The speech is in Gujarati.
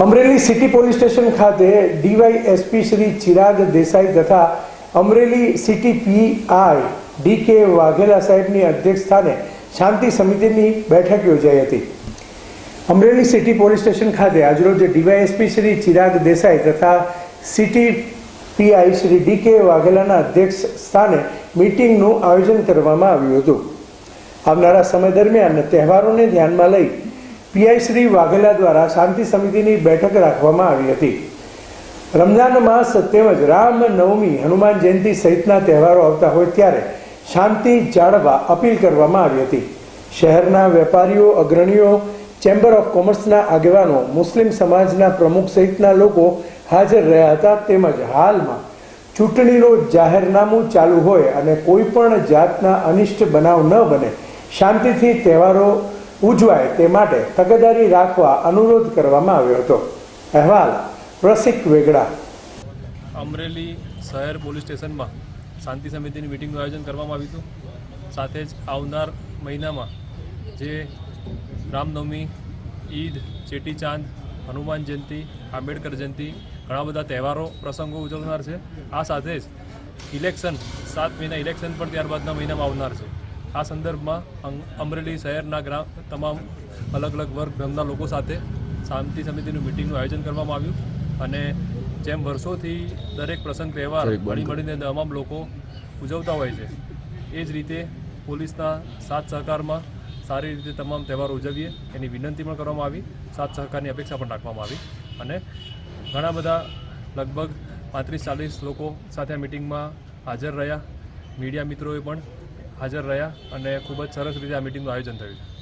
અમરેલી સિટી પોલીસ સ્ટેશન ખાતે ડીવાયએસપી શ્રી ચિરાગ દેસાઈ તથા અમરેલી સિટી પીઆઈ ડી કે વાઘેલા સાહેબની અધ્યક્ષસ્થાને શાંતિ સમિતિની બેઠક યોજાઈ હતી. અમરેલી સિટી પોલીસ સ્ટેશન ખાતે આજરોજ ડીવાયએસપી શ્રી ચિરાગ દેસાઈ તથા સિટી પીઆઈ શ્રી ડી કે વાઘેલાના અધ્યક્ષ સ્થાને મીટિંગનું આયોજન કરવામાં આવ્યું હતું. આવનારા સમય દરમિયાન તહેવારોને ધ્યાનમાં લઈ પીઆઈ શ્રી વાઘેલા દ્વારા શાંતિ સમિતિની બેઠક રાખવામાં આવી હતી. રમઝાન માસ તેમજ રામ નવમી હનુમાન જયંતિ સહિતના તહેવારો આવતા હોય ત્યારે શાંતિ જાળવવા અપીલ કરવામાં આવી હતી. શહેરના વેપારીઓ, અગ્રણીઓ, ચેમ્બર ઓફ કોમર્સના આગેવાનો, મુસ્લિમ સમાજના પ્રમુખ સહિતના લોકો હાજર રહ્યા હતા તેમજ હાલમાં ચૂંટણીનું જાહેરનામું ચાલુ હોય અને કોઈ પણ જાતના અનિષ્ટ બનાવ ન બને, શાંતિથી તહેવારો ઉજવાય તે માટે તકેદારી રાખવા અનુરોધ કરવામાં આવ્યો હતો. અહેવાલ, રસિક વેગડા. અમરેલી શહેર પોલીસ સ્ટેશનમાં શાંતિ સમિતિની મિટિંગનું આયોજન કરવામાં આવ્યું હતું. સાથે જ આવનાર મહિનામાં જે રામનવમી, ઈદ, ચેટીચાંદ, હનુમાન જયંતિ, આંબેડકર જયંતિ, ઘણા બધા તહેવારો પ્રસંગો ઉજવનાર છે. આ સાથે જ ઇલેક્શન, સાત મહિના ઇલેક્શન પણ ત્યારબાદના મહિનામાં આવનાર છે. આ સંદર્ભમાં અમરેલી શહેરના ગ્રામ તમામ અલગ અલગ વર્ગ ધર્મના લોકો સાથે શાંતિ સમિતિનું મિટિંગનું આયોજન કરવામાં આવ્યું અને જેમ વર્ષોથી દરેક પ્રસંગ તહેવાર મળી મળીને તમામ લોકો ઉજવતા હોય છે એ જ રીતે પોલીસના સાથ સહકારમાં સારી રીતે તમામ તહેવારો ઉજવીએ એની વિનંતી પણ કરવામાં આવી સાથ સહકારની અપેક્ષા પણ રાખવામાં આવી અને ઘણા બધા લગભગ પાંત્રીસ ચાલીસ લોકો સાથે આ મિટિંગમાં હાજર રહ્યા. મીડિયા મિત્રોએ પણ હાજર રહ્યા અને ખૂબ જ સરસ રીતે આ મિટિંગનું આયોજન થયું છે.